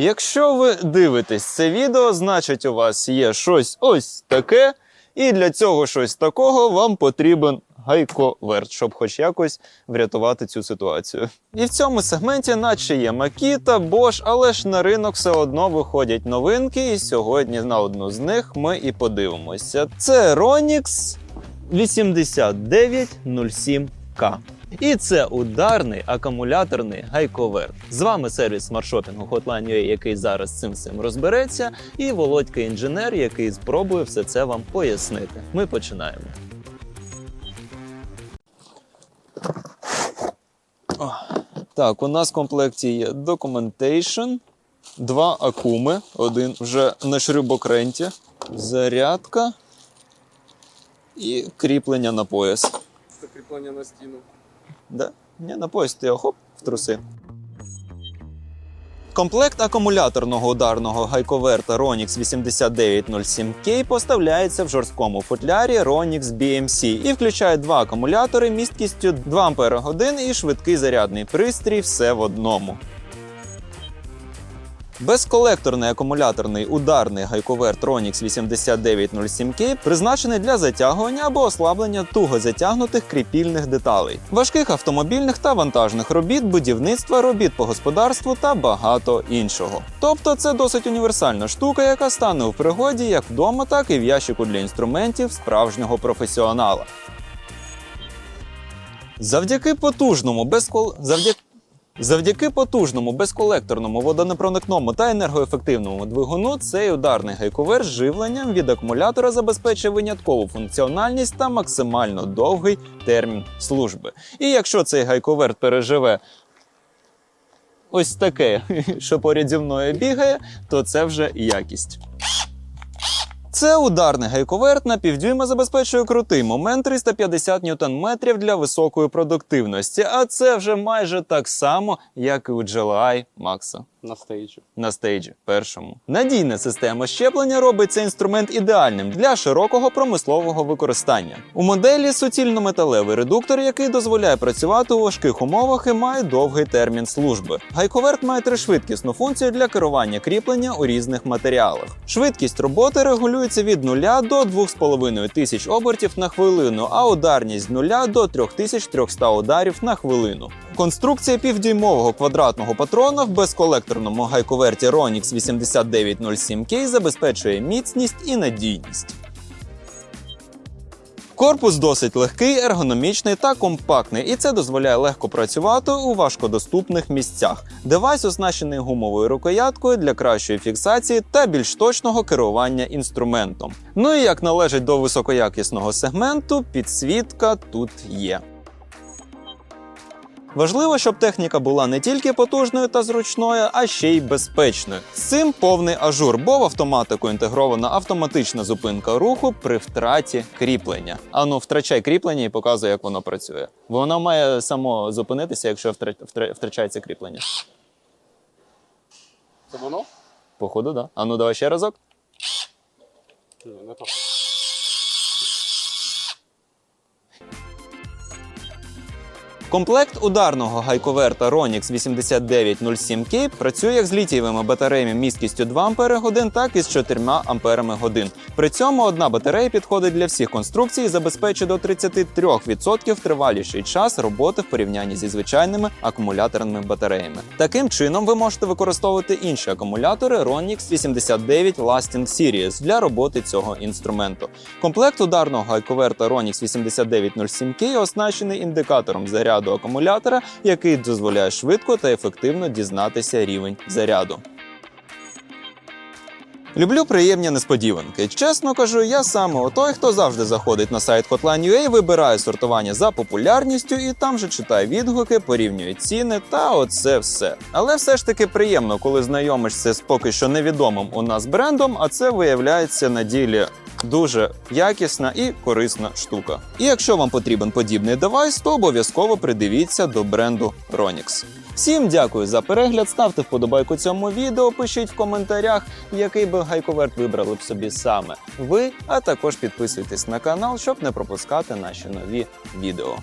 Якщо ви дивитесь це відео, значить у вас є щось ось таке, і для цього щось такого вам потрібен гайковерт, щоб хоч якось врятувати цю ситуацію. І в цьому сегменті, наче є Makita, Bosch, але ж на ринок все одно виходять новинки, і сьогодні на одну з них ми і подивимося. Це Ronix 8907K. І це ударний акумуляторний гайковерт. З вами сервіс смартшопінгу Hotline.ua, який зараз цим всім розбереться, і Володька інженер, який спробує все це вам пояснити. Ми починаємо. Так, у нас в комплекті є Documentation, два акуми, один вже на шрюбокренті, зарядка і кріплення на пояс. Закріплення на стіну. Да? Ні, на пояс ти хоп в труси. Комплект акумуляторного ударного гайковерта Ronix 8907K поставляється в жорсткому футлярі Ronix BMC і включає два акумулятори місткістю 2 Ах і швидкий зарядний пристрій все в одному. Безколекторний акумуляторний ударний гайковерт Ronix 8907K призначений для затягування або ослаблення туго затягнутих кріпільних деталей, важких автомобільних та вантажних робіт, будівництва, робіт по господарству та багато іншого. Тобто це досить універсальна штука, яка стане у пригоді як вдома, так і в ящику для інструментів справжнього професіонала. Завдяки потужному безкол... завдяки Завдяки потужному, безколекторному, водонепроникному та енергоефективному двигуну цей ударний гайковер з живленням від акумулятора забезпечує виняткову функціональність та максимально довгий термін служби. І якщо цей гайковерт переживе ось таке, що поряд зі мною бігає, то це вже якість. Це ударний гайковерт на півдюйма забезпечує крутий момент 350 ньютон-метрів для високої продуктивності, а це вже майже так само, як і у GLI Max На стейджі. на стейджі першому. Надійна система щеплення робить цей інструмент ідеальним для широкого промислового використання. У моделі суцільно-металевий редуктор, який дозволяє працювати у важких умовах і має довгий термін служби. Гайковерт має тришвидкісну функцію для керування кріплення у різних матеріалах. Швидкість роботи регулюється від 0 до 2,5 тисяч обертів на хвилину, а ударність з 0 до 3300 ударів на хвилину. Конструкція півдюймового квадратного патрона в безколекторному гайковерті Ronix 8907K забезпечує міцність і надійність. Корпус досить легкий, ергономічний та компактний, і це дозволяє легко працювати у важкодоступних місцях. Девайс оснащений гумовою рукояткою для кращої фіксації та більш точного керування інструментом. Ну і як належить до високоякісного сегменту, підсвітка тут є. Важливо, щоб техніка була не тільки потужною та зручною, а ще й безпечною. З цим повний ажур, бо в автоматику інтегрована автоматична зупинка руху при втраті кріплення. Ану, втрачай кріплення і показує, як воно працює. Воно має само зупинитися, якщо втра- втра- втрачається кріплення. Це воно? Походу, да. Ану, давай ще разок. Не то. Комплект ударного гайковерта Ronix 8907K працює як з літієвими батареями місткістю 2 Ах, так і з 4 Амперами годин. При цьому одна батарея підходить для всіх конструкцій і забезпечує до 33% триваліший час роботи в порівнянні зі звичайними акумуляторними батареями. Таким чином, ви можете використовувати інші акумулятори Ronix 89 Lasting Series для роботи цього інструменту. Комплект ударного гайковерта Ronix 8907K оснащений індикатором заряду акумулятора, який дозволяє швидко та ефективно дізнатися рівень заряду. Люблю приємні несподіванки. Чесно кажу, я саме той, хто завжди заходить на сайт Hotline.ua, вибирає сортування за популярністю і там же читає відгуки, порівнює ціни та оце все. Але все ж таки приємно, коли знайомишся з поки що невідомим у нас брендом, а це виявляється на ділі дуже якісна і корисна штука. І якщо вам потрібен подібний девайс, то обов'язково придивіться до бренду Ronix. Всім дякую за перегляд. Ставте вподобайку цьому відео, пишіть в коментарях, який би гайковерт вибрали б собі саме ви, а також підписуйтесь на канал, щоб не пропускати наші нові відео.